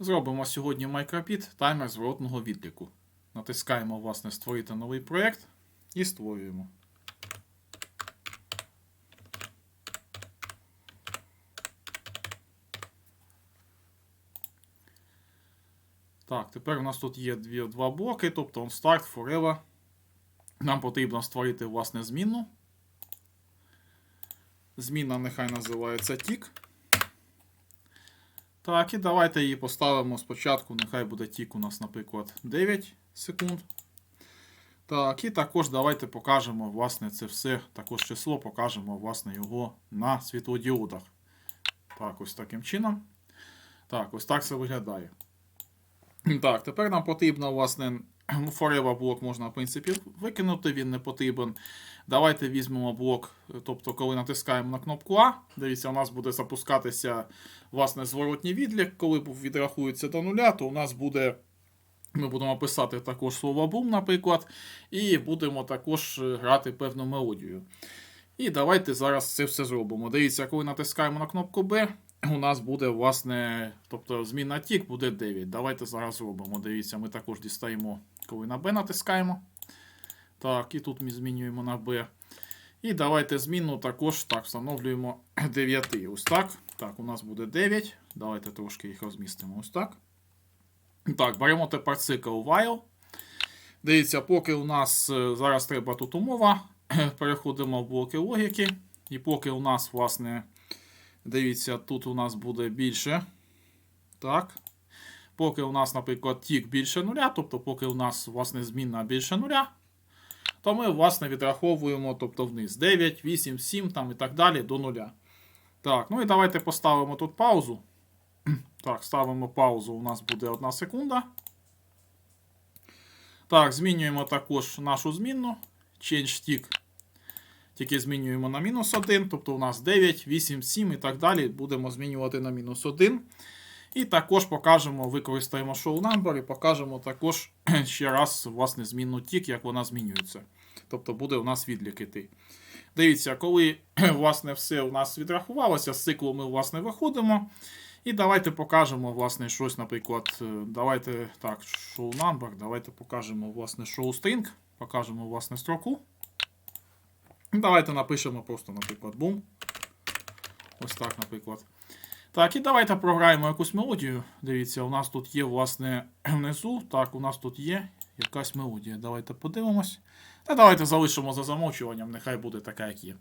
Зробимо сьогодні мікропід таймер зворотного відліку. Натискаємо, власне, створити новий проєкт і створюємо. Так, тепер у нас тут є дві, два блоки, тобто on start, forever. Нам потрібно створити власне змінну. Змінна нехай називається тік. Так, і давайте її поставимо спочатку. Нехай буде тік у нас, наприклад, 9 секунд. Так, і також давайте покажемо, власне, це все, також число, покажемо, власне, його на світлодіодах. Так, ось таким чином. Так, ось так це виглядає. Так, тепер нам потрібно, власне, Forever блок можна, в принципі, викинути, він не потрібен. Давайте візьмемо блок, тобто, коли натискаємо на кнопку А, дивіться, у нас буде запускатися власне зворотній відлік. Коли відрахується до нуля, то у нас буде. Ми будемо писати також слово бум, наприклад, і будемо також е, грати певну мелодію. І давайте зараз це все зробимо. Дивіться, коли натискаємо на кнопку B, у нас буде, власне, тобто зміна тік буде 9. Давайте зараз зробимо. Дивіться, ми також дістаємо, коли на B натискаємо. Так, і тут ми змінюємо на B. І давайте зміну також так, встановлюємо 9. Ось так. Так, у нас буде 9. Давайте трошки їх розмістимо. Ось так. Так, беремо тепер цикл while. Дивіться, поки у нас е, зараз треба тут умова. Переходимо в блоки логіки. І поки у нас, власне, дивіться, тут у нас буде більше. Так. Поки у нас, наприклад, тік більше нуля, тобто, поки у нас, власне, змінна більше нуля, то ми, власне, відраховуємо тобто, вниз 9, 8, 7 там, і так далі до нуля. Так, ну і давайте поставимо тут паузу. Так, ставимо паузу, у нас буде 1 секунда. Так, змінюємо також нашу змінну. Change tick. Тільки змінюємо на мінус 1, тобто у нас 9, 8, 7 і так далі. Будемо змінювати на мінус 1. І також покажемо, використаємо show number і покажемо також ще раз власне змінну тік, як вона змінюється. Тобто буде у нас відлік іти. Дивіться, коли власне все у нас відрахувалося, з циклу ми власне виходимо. І давайте покажемо власне щось, наприклад, е, давайте так, show number, давайте покажемо власне show string, покажемо власне строку. Давайте напишемо просто, наприклад, boom. Ось так, наприклад. Так, і давайте програємо якусь мелодію. Дивіться, у нас тут є, власне, внизу. Так, у нас тут є якась мелодія. Давайте подивимось. Та давайте залишимо за замовчуванням, нехай буде така, як є.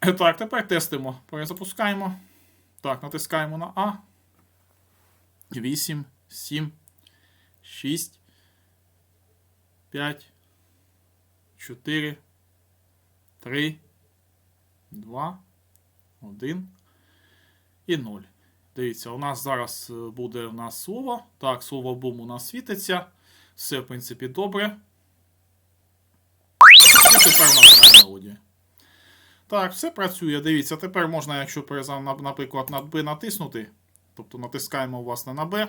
Так, тепер тестимо. Перезапускаємо. Так, натискаємо на А. 8, 7, 6, 5, 4, 3, 2, 1 і 0. Дивіться, у нас зараз е, буде у нас слово. Так, слово бум у нас світиться. Все, в принципі, добре. І тепер у нас мелодія. Так, все працює. Дивіться, тепер можна, якщо наприклад, на B натиснути. Тобто натискаємо власне на B.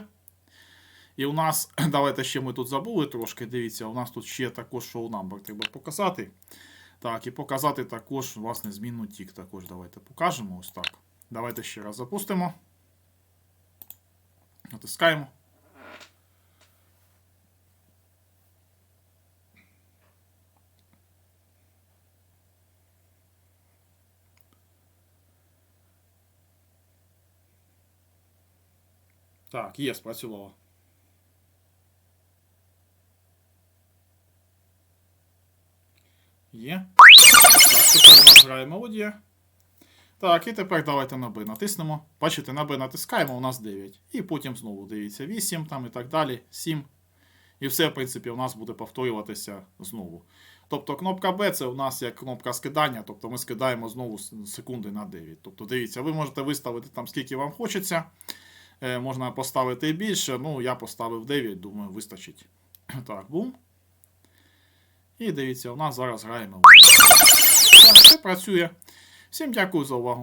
І у нас, давайте ще ми тут забули трошки. Дивіться, у нас тут ще також show number треба показати. Так, і показати також, власне, змінну тік. Також давайте покажемо ось так. Давайте ще раз запустимо. Натискаємо. Так, є, спрацювало. Є. Так, тепер у нас грає мелодія. Так, і тепер давайте на B натиснемо. Бачите, на B натискаємо, у нас 9. І потім знову дивіться 8 там і так далі, 7. І все, в принципі, у нас буде повторюватися знову. Тобто кнопка B це у нас як кнопка скидання, тобто ми скидаємо знову секунди на 9. Тобто, дивіться, ви можете виставити там скільки вам хочеться. Е, можна поставити більше. Ну, я поставив 9, думаю, вистачить. Так, бум. І дивіться, у нас зараз грає мелодія. Так, все працює. ရှင်းပြကိုစောဝေါ